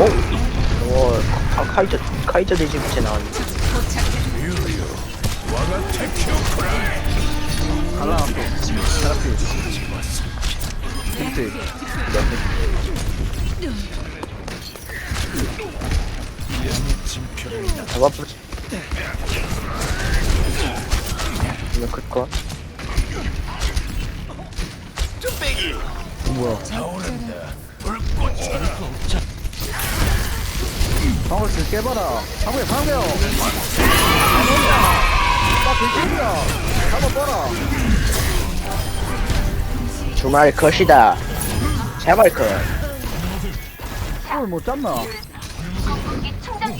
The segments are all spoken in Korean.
와, 카, 카이저, 카이저 돼지부채 나왔네. 갈라놨어 테라피 김치 잡아 부지 이거 클것 뭐야 방울 좀 깨봐라. 방울이 방울이요 나 개꿀이야. 잡아봐라. 주말 컷이다. 제발 컷. 방울 못 잡나?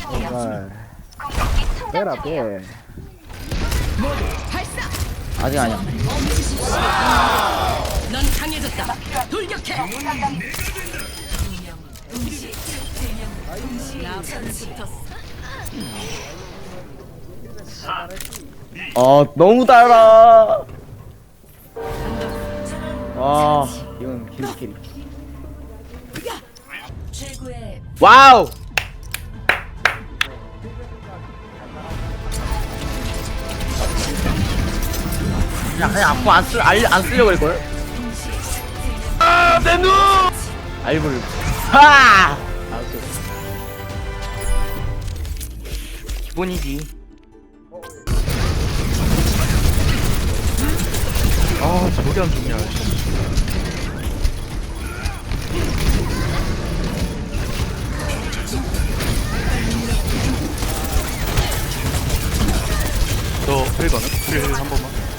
정말. 빼라 빼. 아직 아니야. 넌 강해졌다. 돌격해. 아 너무 달아 아 이건 킬킬이 와우! 그냥, 그냥 앞으로 안, 쓰, 알, 안 쓰려고 할걸? 아, 내 눈! 알고를 하! 기본이 지. 아 저게 안 좋냐 저 필거는? 필한 번만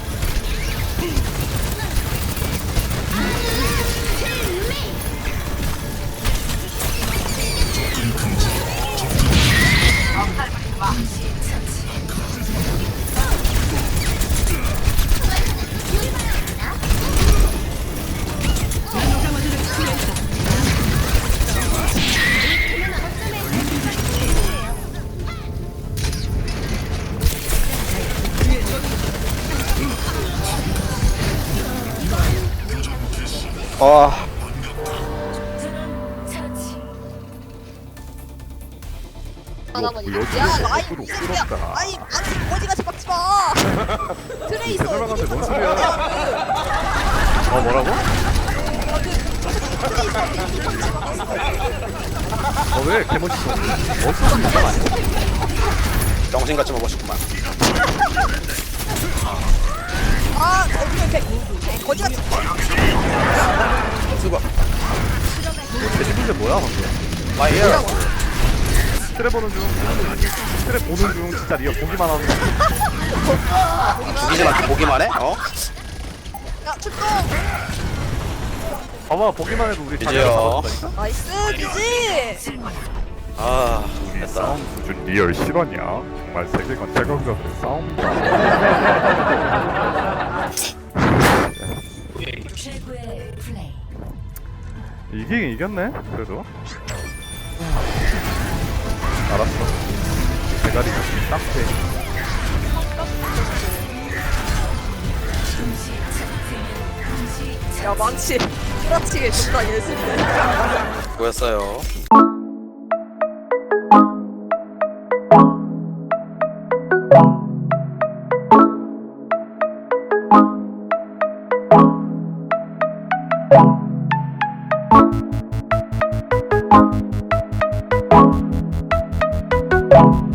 라인 무슨 소리야? 아니 아니 거지같이 막지 마. 트레이서 설명하는데 뭔 소리야? 어 뭐라고? 어왜 개멋있어 없어 잠깐만 정신같이 먹고 싶구만. 아 이렇게 거지같이 돼지분들 뭐야 방금 마이어. 트레 보는 중 트레 보는 중 진짜 리어 보기만 하는 죽이지 마. 보기만 해? 어? 야 출동 봐봐 보기만 해도 우리 이제요. 잡았다니까 나이스 기지 아, 이 됐다. 싸움 수준 리얼 실화냐? 정말 세계관 최강자들의 싸움이다. 이 기긴 이겼네. 그래도. 알았어. 대가리가 딱대. 야 망치 후라치게 존나 예술이네 뭐였어요? you